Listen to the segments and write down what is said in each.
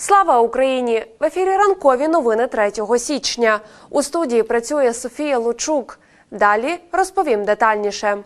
Слава Україні! В ефірі ранкові новини 3 січня. У студії працює Софія Лучук. Далі розповім детальніше.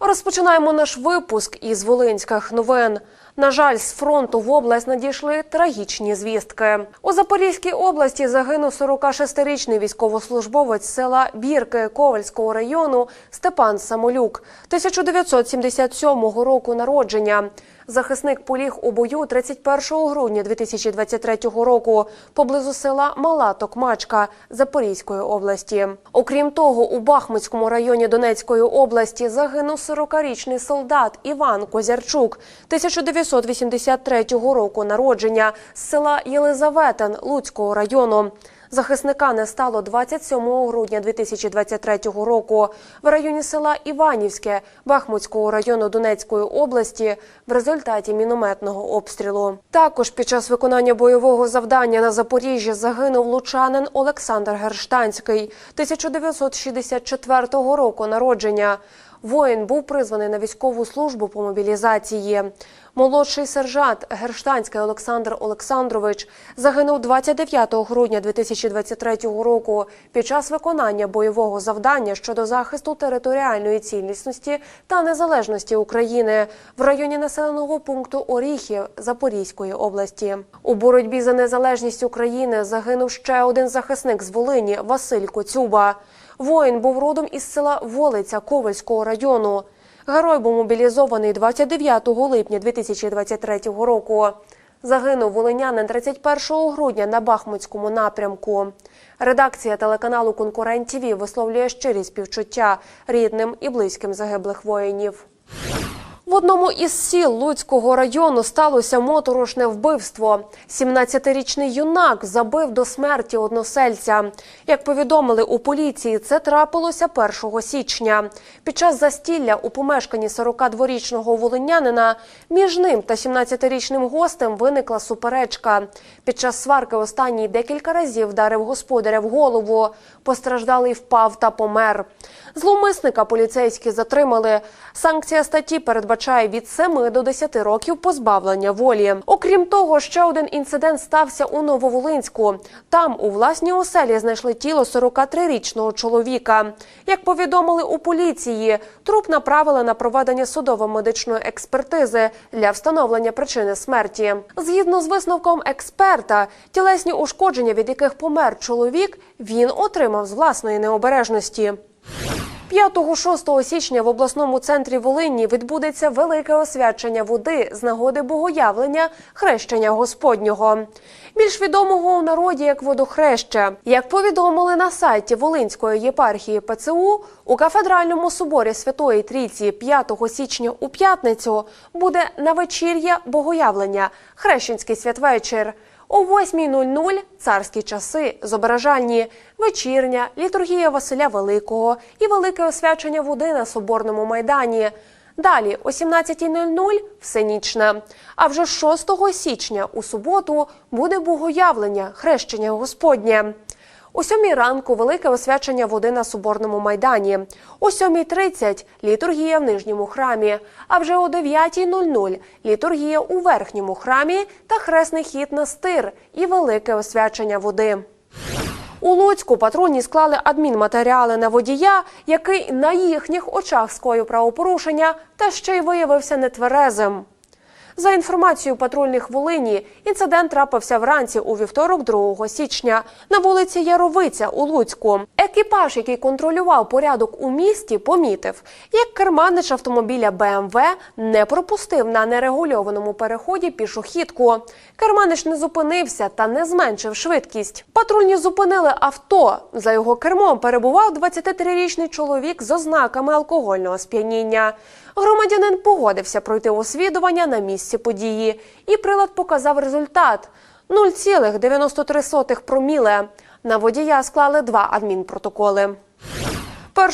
Розпочинаємо наш випуск із волинських новин. На жаль, з фронту в область надійшли трагічні звістки. У Запорізькій області загинув 46-річний військовослужбовець села Бірки Ковальського району Степан Самолюк, 1977 року народження. Захисник поліг у бою 31 грудня 2023 року поблизу села Мала Токмачка Запорізької області. Окрім того, у Бахмутському районі Донецької області загинув 40-річний солдат Іван Козярчук 1983 року народження з села Єлизаветин Луцького району. Захисника не стало 27 грудня 2023 року в районі села Іванівське Бахмутського району Донецької області в результаті мінометного обстрілу. Також під час виконання бойового завдання на Запоріжжі загинув лучанин Олександр Герштанський 1964 року народження. Воїн був призваний на військову службу по мобілізації. Молодший сержант Герштанський Олександр Олександрович загинув 29 грудня 2023 року під час виконання бойового завдання щодо захисту територіальної цілісності та незалежності України в районі населеного пункту Оріхів Запорізької області. У боротьбі за незалежність України загинув ще один захисник з Волині Василь Коцюба. Воїн був родом із села Волиця Ковальського району. Герой був мобілізований 29 липня 2023 року. Загинув волинянин 31 грудня на Бахмутському напрямку. Редакція телеканалу «Конкурент-ТВ» висловлює щирі співчуття рідним і близьким загиблих воїнів. Одному із сіл Луцького району сталося моторошне вбивство. 17-річний юнак забив до смерті односельця. Як повідомили у поліції, це трапилося 1 січня. Під час застілля у помешканні 42-річного волинянина між ним та 17-річним гостем виникла суперечка. Під час сварки останній декілька разів вдарив господаря в голову. Постраждалий впав та помер. Зловмисника поліцейські затримали. Санкція статті передбачає від 7 до 10 років позбавлення волі. Окрім того, ще один інцидент стався у Нововолинську. Там у власній оселі знайшли тіло 43-річного чоловіка. Як повідомили у поліції, труп направили на проведення судово-медичної експертизи для встановлення причини смерті. Згідно з висновком експерта, тілесні ушкодження, від яких помер чоловік, він отримав з власної необережності. 5-6 січня в обласному центрі Волині відбудеться велике освячення води з нагоди богоявлення хрещення Господнього, більш відомого у народі як водохреща. Як повідомили на сайті Волинської єпархії ПЦУ, у кафедральному соборі Святої Трійці 5 січня у п'ятницю буде навечір'я богоявлення, хрещенський святвечір. О 8.00 царські часи, зображальні, вечірня, літургія Василя Великого і велике освячення води на Соборному майдані. Далі о 17.00 всенічна. А вже 6 січня у суботу буде богоявлення, хрещення Господнє. О 7 ранку велике освячення води на Соборному майдані. О 7.30 літургія в нижньому храмі. А вже о 9.00 літургія у верхньому храмі та хресний хід на стир і велике освячення води. У Луцьку патрульні склали адмінматеріали на водія, який на їхніх очах скоїв правопорушення та ще й виявився нетверезим. За інформацією патрульних Волині, інцидент трапився вранці у вівторок, 2 січня, на вулиці Яровиця у Луцьку. Екіпаж, який контролював порядок у місті, помітив, як керманич автомобіля БМВ не пропустив на нерегульованому переході пішохідку. Керманич не зупинився та не зменшив швидкість. Патрульні зупинили авто. За його кермом перебував 23-річний чоловік з ознаками алкогольного сп'яніння. Громадянин погодився пройти освідування на місці події, і прилад показав результат 0,93 проміле. На водія склали два адмінпротоколи.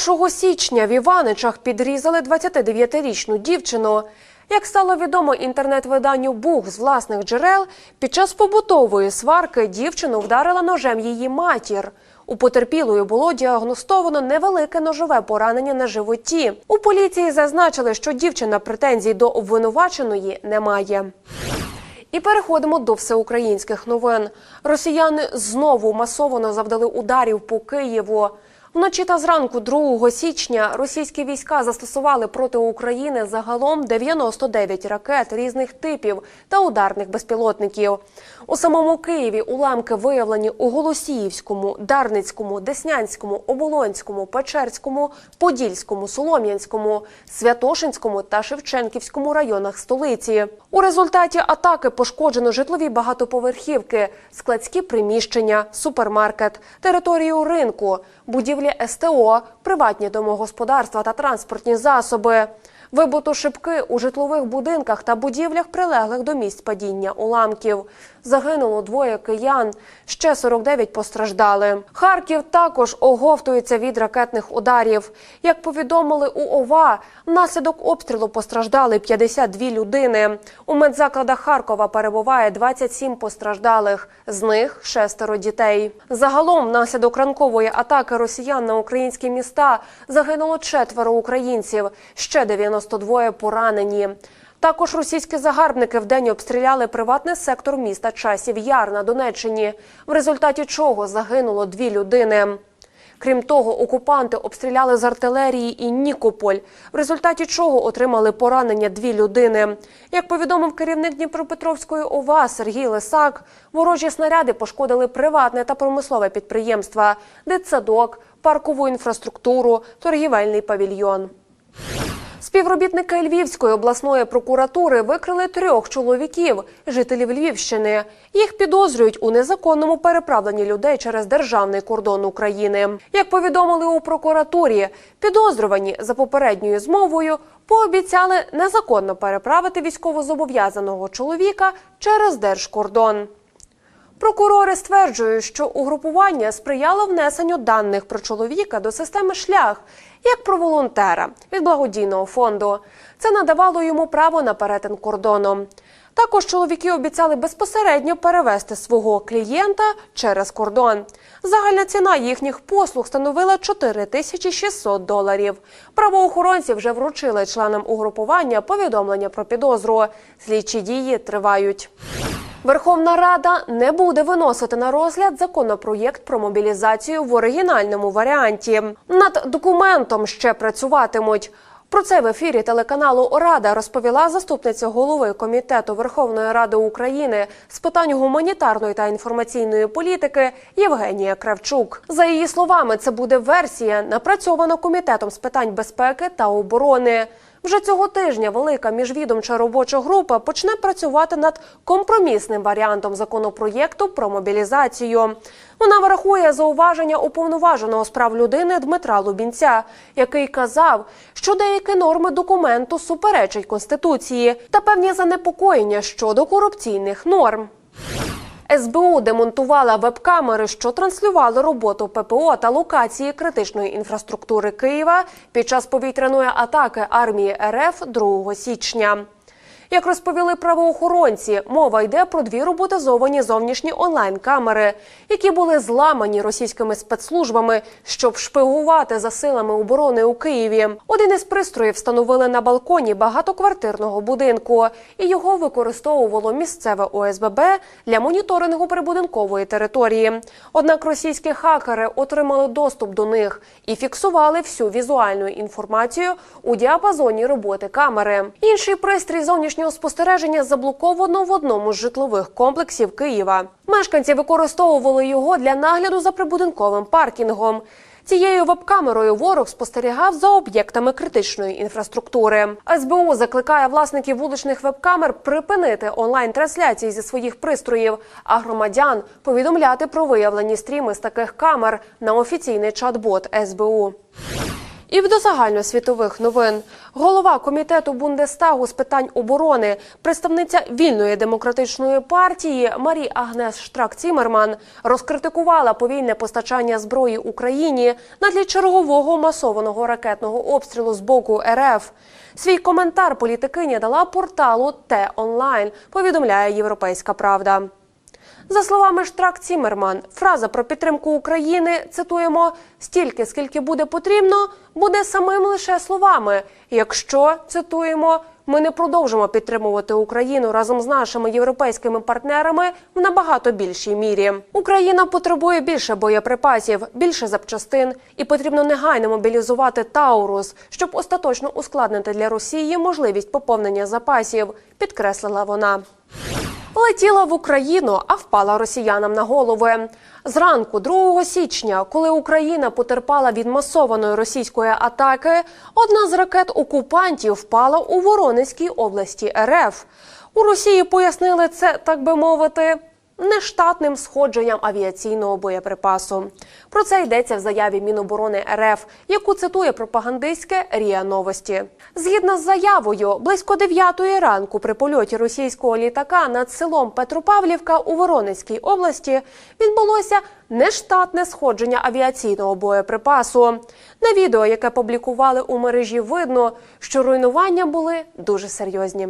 1 січня в Іваничах підрізали 29-річну дівчину. Як стало відомо інтернет-виданню Бух з власних джерел, під час побутової сварки дівчину вдарила ножем її матір. У потерпілої було діагностовано невелике ножове поранення на животі. У поліції зазначили, що дівчина претензій до обвинуваченої не має. І переходимо до всеукраїнських новин. Росіяни знову масово завдали ударів по Києву. Вночі та зранку 2 січня російські війська застосували проти України загалом 99 ракет різних типів та ударних безпілотників. У самому Києві уламки виявлені у Голосіївському, Дарницькому, Деснянському, Оболонському, Печерському, Подільському, Солом'янському, Святошинському та Шевченківському районах столиці. У результаті атаки пошкоджено житлові багатоповерхівки, складські приміщення, супермаркет, територію ринку, будівлі СТО, приватні домогосподарства та транспортні засоби. Вибито шибки у житлових будинках та будівлях, прилеглих до місць падіння уламків. Загинуло двоє киян, ще 49 постраждали. Харків також оговтується від ракетних ударів. Як повідомили у ОВА, внаслідок обстрілу постраждали 52 людини. У медзакладах Харкова перебуває 27 постраждалих, з них шестеро дітей. Загалом, внаслідок ранкової атаки росіян на українські міста загинуло четверо українців, ще 92 поранені. Також російські загарбники вдень обстріляли приватний сектор міста Часів Яр на Донеччині, в результаті чого загинуло дві людини. Крім того, окупанти обстріляли з артилерії і Нікополь, в результаті чого отримали поранення дві людини. Як повідомив керівник Дніпропетровської ОВА Сергій Лисак, ворожі снаряди пошкодили приватне та промислове підприємства, дитсадок, паркову інфраструктуру, торгівельний павільйон. Співробітники Львівської обласної прокуратури викрили трьох чоловіків, жителів Львівщини. Їх підозрюють у незаконному переправленні людей через державний кордон України. Як повідомили у прокуратурі, підозрювані за попередньою змовою пообіцяли незаконно переправити військовозобов'язаного чоловіка через держкордон. Прокурори стверджують, що угрупування сприяло внесенню даних про чоловіка до системи шлях як про волонтера від благодійного фонду. Це надавало йому право на перетин кордону. Також чоловіки обіцяли безпосередньо перевести свого клієнта через кордон. Загальна ціна їхніх послуг становила 4600 доларів. Правоохоронці вже вручили членам угрупування повідомлення про підозру. Слідчі дії тривають. Верховна Рада не буде виносити на розгляд законопроєкт про мобілізацію в оригінальному варіанті. Над документом ще працюватимуть. Про це в ефірі телеканалу Рада розповіла заступниця голови комітету Верховної Ради України з питань гуманітарної та інформаційної політики Євгенія Кравчук. За її словами, це буде версія, напрацьована комітетом з питань безпеки та оборони. Вже цього тижня велика міжвідомча робоча група почне працювати над компромісним варіантом законопроєкту про мобілізацію. Вона врахує зауваження уповноваженого з прав людини Дмитра Лубінця, який казав, що деякі норми документу суперечать конституції та певні занепокоєння щодо корупційних норм. СБУ демонтувала веб-камери, що транслювали роботу ППО та локації критичної інфраструктури Києва під час повітряної атаки армії РФ 2 січня. Як розповіли правоохоронці, мова йде про дві роботизовані зовнішні онлайн-камери, які були зламані російськими спецслужбами, щоб шпигувати за силами оборони у Києві. Один із пристроїв встановили на балконі багатоквартирного будинку, і його використовувало місцеве ОСББ для моніторингу прибудинкової території. Однак російські хакери отримали доступ до них і фіксували всю візуальну інформацію у діапазоні роботи камери. Інший пристрій зовнішнього спостереження заблоковано в одному з житлових комплексів Києва. Мешканці використовували його для нагляду за прибудинковим паркінгом. Цією веб-камерою ворог спостерігав за об'єктами критичної інфраструктури. СБУ закликає власників вуличних веб-камер припинити онлайн-трансляції зі своїх пристроїв, а громадян повідомляти про виявлені стріми з таких камер на офіційний чат-бот СБУ. І до загальносвітових новин голова комітету Бундестагу з питань оборони, представниця вільної демократичної партії Марі Агнес Штрак Цімерман розкритикувала повільне постачання зброї Україні на тлі чергового масованого ракетного обстрілу з боку РФ. Свій коментар політикиня дала порталу Т онлайн. Повідомляє Європейська Правда. За словами Штрак Цімерман, фраза про підтримку України цитуємо стільки, скільки буде потрібно, буде самим лише словами. Якщо цитуємо, ми не продовжимо підтримувати Україну разом з нашими європейськими партнерами в набагато більшій мірі. Україна потребує більше боєприпасів, більше запчастин, і потрібно негайно мобілізувати Таурус, щоб остаточно ускладнити для Росії можливість поповнення запасів, підкреслила вона. Летіла в Україну, а впала росіянам на голови. Зранку, 2 січня, коли Україна потерпала від масованої російської атаки, одна з ракет окупантів впала у Воронезькій області РФ. У Росії пояснили це, так би мовити, нештатним сходженням авіаційного боєприпасу. Про це йдеться в заяві Міноборони РФ, яку цитує пропагандистське Ріа Новості. Згідно з заявою, близько 9 ранку при польоті російського літака над селом Петропавлівка у Воронезькій області відбулося нештатне сходження авіаційного боєприпасу. На відео, яке публікували у мережі, видно, що руйнування були дуже серйозні.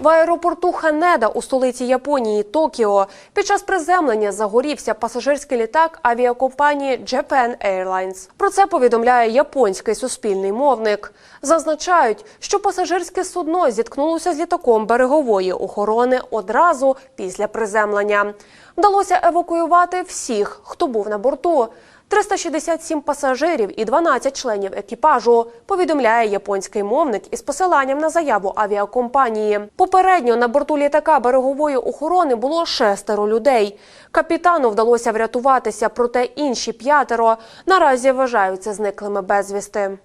В аеропорту Ханеда у столиці Японії Токіо під час приземлення загорівся пасажирський літак авіакомпанії Japan Airlines. Про це повідомляє японський суспільний мовник. Зазначають, що пасажирське судно зіткнулося з літаком берегової охорони одразу після приземлення. Вдалося евакуювати всіх, хто був на борту. 367 пасажирів і 12 членів екіпажу, повідомляє японський мовник із посиланням на заяву авіакомпанії. Попередньо на борту літака берегової охорони було шестеро людей. Капітану вдалося врятуватися, проте інші п'ятеро наразі вважаються зниклими безвісти.